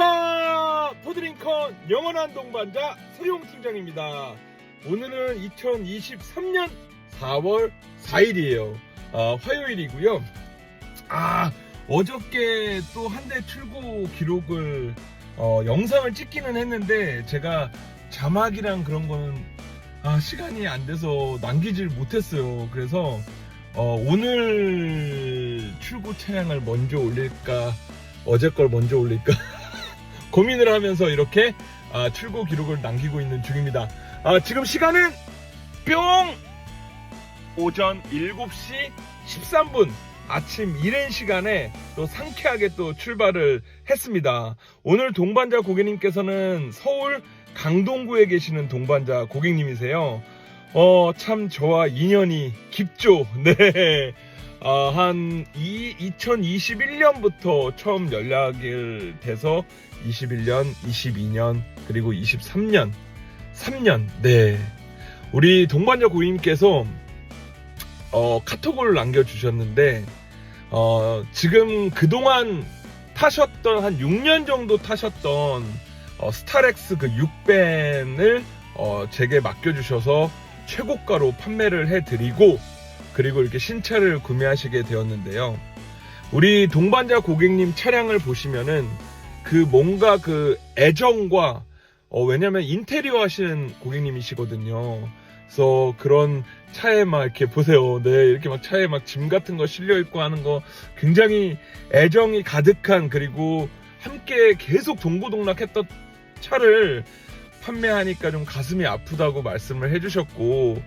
안녕하십니까. 포드링컨 영원한 동반자 서용 팀장입니다. 오늘은 2023년 4월 4일이에요. 아, 화요일이고요. 아 어저께 또 한 대 출고 기록을 어, 영상을 찍기는 했는데 제가 자막이랑 그런 거는 아, 시간이 안 돼서 남기질 못했어요. 그래서 어, 오늘 출고 차량을 먼저 올릴까 어제 걸 먼저 올릴까 고민을 하면서 이렇게 아, 출고 기록을 남기고 있는 중입니다. 아, 지금 시간은 뿅 오전 7시 13분 아침 이른 시간에 또 상쾌하게 또 출발을 했습니다. 오늘 동반자 고객님께서는 서울 강동구에 계시는 동반자 고객님이세요. 어, 참 저와 인연이 깊죠. 네. 아, 한 이, 2021년부터 처음 연락을 돼서 21년, 22년, 그리고 23년, 3년, 네. 우리 동반자 고객님께서 어, 카톡을 남겨주셨는데, 어, 지금 그동안 타셨던, 한 6년 정도 타셨던, 어, 스타렉스 그 6밴을, 어, 제게 맡겨주셔서 최고가로 판매를 해드리고, 그리고 이렇게 신차를 구매하시게 되었는데요. 우리 동반자 고객님 차량을 보시면은 그 뭔가 그 애정과 어, 왜냐면 인테리어 하시는 고객님이시거든요. 그래서 그런 차에 막 이렇게 보세요. 네, 이렇게 막 차에 막 짐 같은 거 실려 있고 하는 거 굉장히 애정이 가득한 그리고 함께 계속 동고동락했던 차를 판매하니까 좀 가슴이 아프다고 말씀을 해주셨고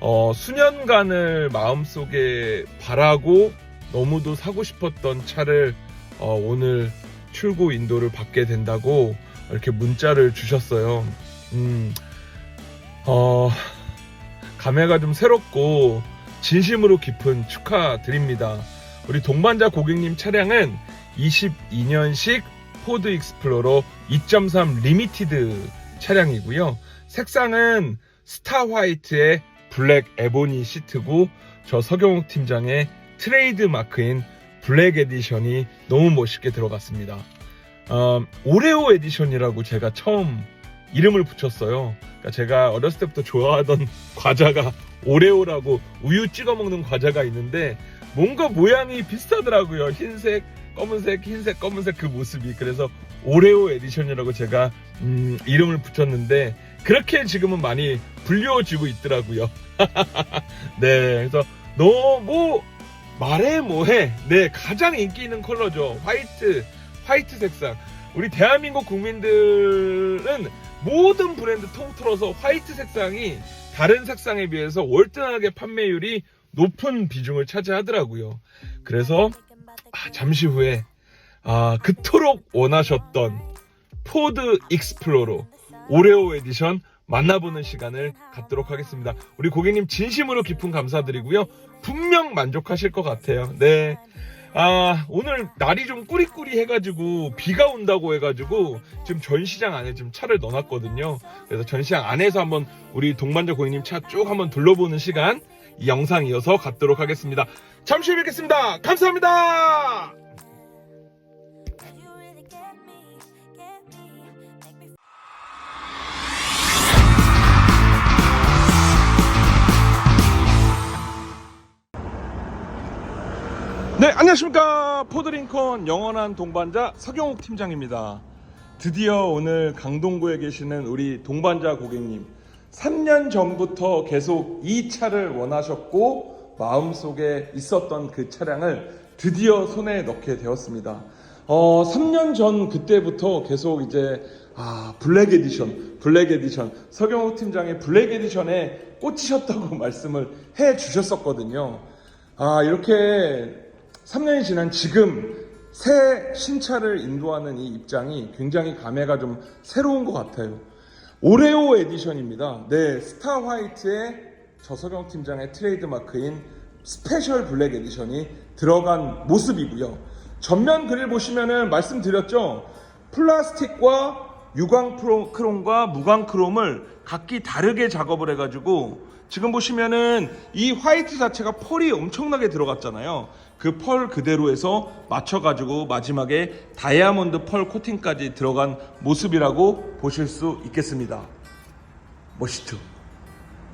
어, 수년간을 마음속에 바라고 너무도 사고 싶었던 차를 어, 오늘 출고 인도를 받게 된다고 이렇게 문자를 주셨어요. 음, 어, 감회가 좀 새롭고 진심으로 깊은 축하드립니다. 우리 동반자 고객님 차량은 22년식 포드 익스플로러 2.3 리미티드 차량이고요. 색상은 스타 화이트의 블랙 에보니 시트고 저 서경욱 팀장의 트레이드 마크인 블랙 에디션이 너무 멋있게 들어갔습니다. 음, 오레오 에디션이라고 제가 처음 이름을 붙였어요. 그러니까 제가 어렸을 때부터 좋아하던 과자가 오레오라고 우유 찍어 먹는 과자가 있는데 뭔가 모양이 비슷하더라고요. 흰색, 검은색, 흰색, 검은색 그 모습이. 그래서 오레오 에디션이라고 제가 음, 이름을 붙였는데 그렇게 지금은 많이 불려지고 있더라고요. 네, 그래서 너뭐 말해 뭐해. 네, 가장 인기 있는 컬러죠. 화이트, 화이트 색상. 우리 대한민국 국민들은 모든 브랜드 통틀어서 화이트 색상이 다른 색상에 비해서 월등하게 판매율이 높은 비중을 차지하더라고요. 그래서 아, 잠시 후에 아, 그토록 원하셨던 포드 익스플로러 오레오 에디션 만나보는 시간을 갖도록 하겠습니다. 우리 고객님 진심으로 깊은 감사드리고요. 분명 만족하실 것 같아요. 네. 아, 오늘 날이 좀 꾸리꾸리 해가지고 비가 온다고 해가지고 지금 전시장 안에 지금 차를 넣어놨거든요. 그래서 전시장 안에서 한번 우리 동반자 고객님 차 쭉 한번 둘러보는 시간 이 영상 이어서 갖도록 하겠습니다. 잠시 후에 뵙겠습니다. 감사합니다. 안녕하십니까. 포드링컨 영원한 동반자 서경욱 팀장입니다. 드디어 오늘 강동구에 계시는 우리 동반자 고객님. 3년 전부터 계속 이 차를 원하셨고 마음속에 있었던 그 차량을 드디어 손에 넣게 되었습니다. 어, 3년 전 그때부터 계속 이제 아, 블랙 에디션, 블랙 에디션, 서경욱 팀장의 블랙 에디션에 꽂히셨다고 말씀을 해 주셨었거든요. 아, 이렇게 3년이 지난 지금 새 신차를 인도하는 이 입장이 굉장히 감회가 좀 새로운 것 같아요. 오레오 에디션입니다. 네, 스타 화이트의 저석영 팀장의 트레이드 마크인 스페셜 블랙 에디션이 들어간 모습이고요. 전면 그릴 보시면은 말씀드렸죠. 플라스틱과 유광 크롬과 무광 크롬을 각기 다르게 작업을 해가지고 지금 보시면은 이 화이트 자체가 펄이 엄청나게 들어갔잖아요. 그 펄 그대로 해서 맞춰가지고 마지막에 다이아몬드 펄 코팅까지 들어간 모습이라고 보실 수 있겠습니다. 멋있죠?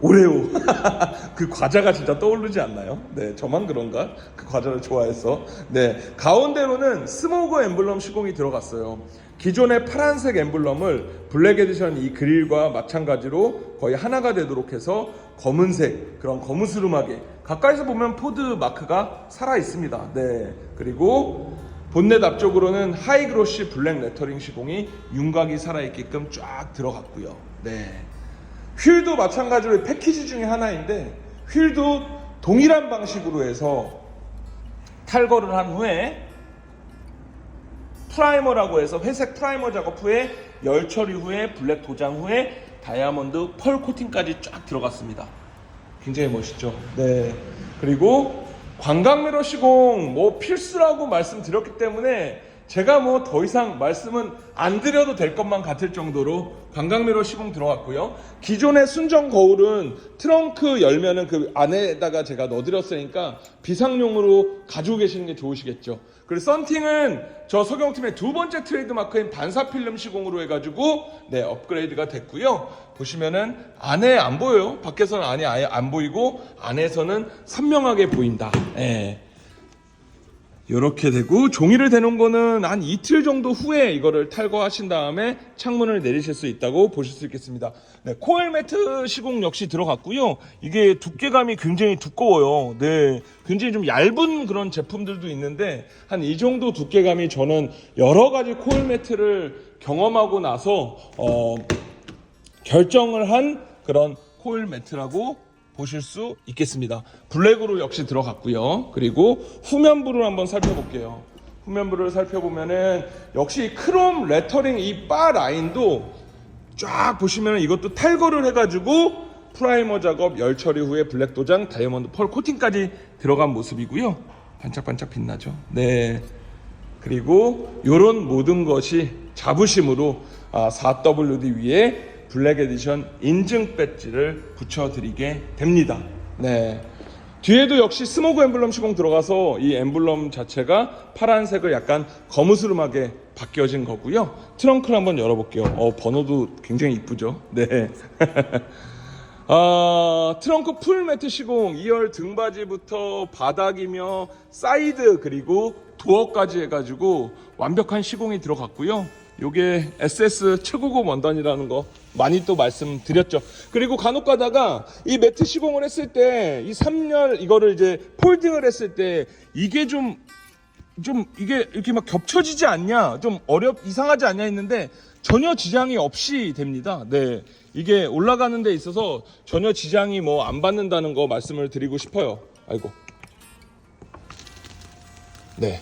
오레오 그 과자가 진짜 떠오르지 않나요? 네 저만 그런가? 그 과자를 좋아해서 네 가운데로는 스모그 엠블럼 시공이 들어갔어요 기존의 파란색 엠블럼을 블랙 에디션 이 그릴과 마찬가지로 거의 하나가 되도록 해서 검은색 그런 거무스름하게 가까이서 보면 포드 마크가 살아 있습니다. 네. 그리고 본넷 앞쪽으로는 하이그로시 블랙 레터링 시공이 윤곽이 살아있게끔 쫙 들어갔고요. 네. 휠도 마찬가지로 패키지 중에 하나인데 휠도 동일한 방식으로 해서 탈거를 한 후에 프라이머라고 해서 회색 프라이머 작업 후에 열 처리 후에 블랙 도장 후에 다이아몬드 펄 코팅까지 쫙 들어갔습니다. 굉장히 멋있죠. 네. 그리고 관광 미러 시공 뭐 필수라고 말씀드렸기 때문에 제가 뭐 더 이상 말씀은 안 드려도 될 것만 같을 정도로 관광 미러 시공 들어갔고요. 기존의 순정 거울은 트렁크 열면은 그 안에다가 제가 넣어드렸으니까 비상용으로 가지고 계시는 게 좋으시겠죠. 그리고 썬팅은 저 석영팀의 두 번째 트레이드 마크인 반사 필름 시공으로 해가지고 네 업그레이드가 됐고요. 보시면은 안에 안 보여요. 밖에서는 안에 아예 안 보이고 안에서는 선명하게 보인다. 예. 이렇게 되고 종이를 대놓은 거는 한 이틀 정도 후에 이거를 탈거하신 다음에 창문을 내리실 수 있다고 보실 수 있겠습니다. 네, 코일 매트 시공 역시 들어갔고요. 이게 두께감이 굉장히 두꺼워요. 네, 굉장히 좀 얇은 그런 제품들도 있는데 한 이 정도 두께감이 저는 여러 가지 코일 매트를 경험하고 나서 어, 결정을 한 그런 코일 매트라고 보실 수 있겠습니다. 블랙으로 역시 들어갔고요. 그리고 후면부를 한번 살펴볼게요. 후면부를 살펴보면은 역시 크롬 레터링 이 바 라인도 쫙 보시면 이것도 탈거를 해가지고 프라이머 작업 열 처리 후에 블랙 도장 다이아몬드 펄 코팅까지 들어간 모습이고요. 반짝반짝 빛나죠. 네. 그리고 이런 모든 것이 자부심으로 아, 4WD 위에 블랙 에디션 인증 배지를 붙여드리게 됩니다. 네. 뒤에도 역시 스모그 엠블럼 시공 들어가서 이 엠블럼 자체가 파란색을 약간 거무스름하게 바뀌어진 거고요. 트렁크를 한번 열어볼게요. 어, 번호도 굉장히 이쁘죠? 네. 아, 트렁크 풀 매트 시공 2열 등받이부터 바닥이며 사이드 그리고 도어까지 해가지고 완벽한 시공이 들어갔고요. 요게 SS 최고급 원단이라는 거 많이 또 말씀드렸죠. 그리고 간혹 가다가 이 매트 시공을 했을 때 이 3열 이거를 이제 폴딩을 했을 때 이게 좀좀 이게 이렇게 막 겹쳐지지 않냐 좀 어렵 이상하지 않냐 했는데 전혀 지장이 없이 됩니다. 네. 이게 올라가는 데 있어서 전혀 지장이 뭐 안 받는다는 거 말씀을 드리고 싶어요. 아이고. 네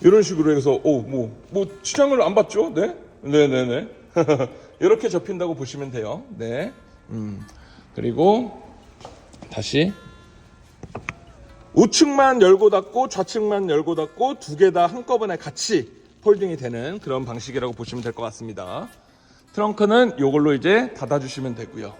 이런 식으로 해서 오뭐뭐 지장을 안 받죠 네 네 네 네 이렇게 접힌다고 보시면 돼요 네 음. 그리고 다시 우측만 열고 닫고 좌측만 열고 닫고 두 개 다 한꺼번에 같이 폴딩이 되는 그런 방식이라고 보시면 될 것 같습니다. 트렁크는 이걸로 이제 닫아주시면 되고요.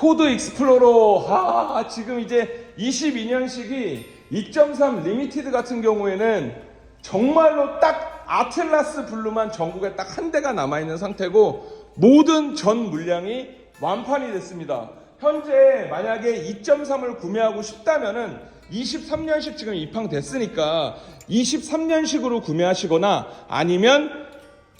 포드 익스플로러 아 지금 이제 22년식이 2.3 리미티드 같은 경우에는 정말로 딱 아틀라스 블루만 전국에 딱 한 대가 남아있는 상태고 모든 전 물량이 완판이 됐습니다. 현재 만약에 2.3을 구매하고 싶다면은 23년식 지금 입항됐으니까 23년식으로 구매하시거나 아니면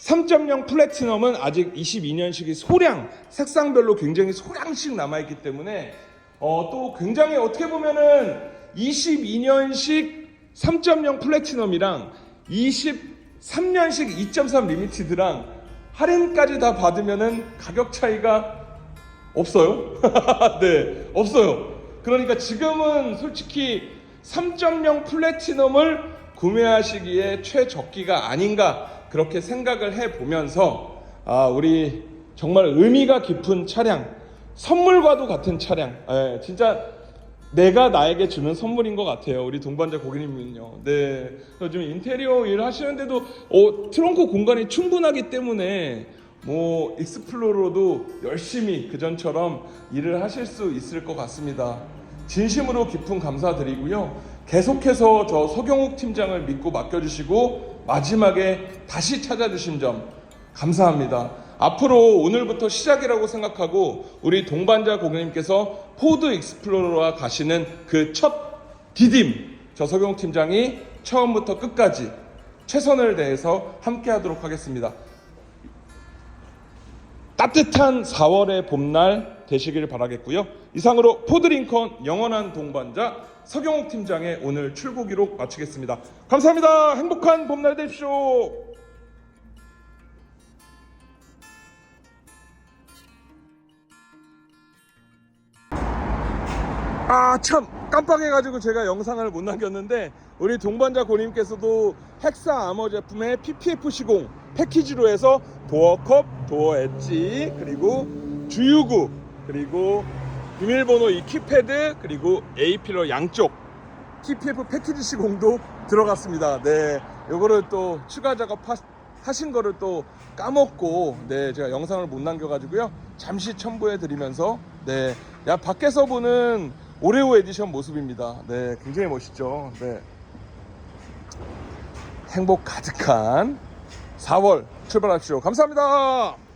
3.0 플래티넘은 아직 22년식이 소량 색상별로 굉장히 소량씩 남아있기 때문에 어, 또 굉장히 어떻게 보면은 22년식 3.0 플래티넘이랑 23년식 2.3 리미티드랑 할인까지 다 받으면은 가격 차이가 없어요. 네, 없어요. 그러니까 지금은 솔직히 3.0 플래티넘을 구매하시기에 최적기가 아닌가 그렇게 생각을 해 보면서 아, 우리 정말 의미가 깊은 차량, 선물과도 같은 차량, 예, 진짜 내가 나에게 주는 선물인 것 같아요. 우리 동반자 고객님은요. 네. 요즘 인테리어 일 하시는데도 어, 트렁크 공간이 충분하기 때문에 뭐 익스플로러도 열심히 그전처럼 일을 하실 수 있을 것 같습니다. 진심으로 깊은 감사드리고요. 계속해서 저 서경욱 팀장을 믿고 맡겨주시고 마지막에 다시 찾아주신 점 감사합니다. 앞으로 오늘부터 시작이라고 생각하고 우리 동반자 고객님께서 포드 익스플로러와 가시는 그 첫 디딤 저 서경욱 팀장이 처음부터 끝까지 최선을 다해서 함께 하도록 하겠습니다. 따뜻한 4월의 봄날 되시길 바라겠고요. 이상으로 포드링컨 영원한 동반자 서경욱 팀장의 오늘 출고 기록 마치겠습니다. 감사합니다. 행복한 봄날 되십시오. 아 참 깜빡해가지고 제가 영상을 못 남겼는데 우리 동반자 고님께서도 헥사 아머 제품의 PPF 시공 패키지로 해서 도어컵, 도어 엣지 그리고 주유구 그리고 비밀번호 이 키패드 그리고 A 필러 양쪽 TPF 패키지 시공도 들어갔습니다. 네, 요거를 또 추가 작업 하, 하신 거를 또 까먹고 네 제가 영상을 못 남겨가지고요 잠시 첨부해 드리면서 네, 야 밖에서 보는 오레오 에디션 모습입니다. 네, 굉장히 멋있죠. 네, 행복 가득한 4월 출발합시오. 감사합니다.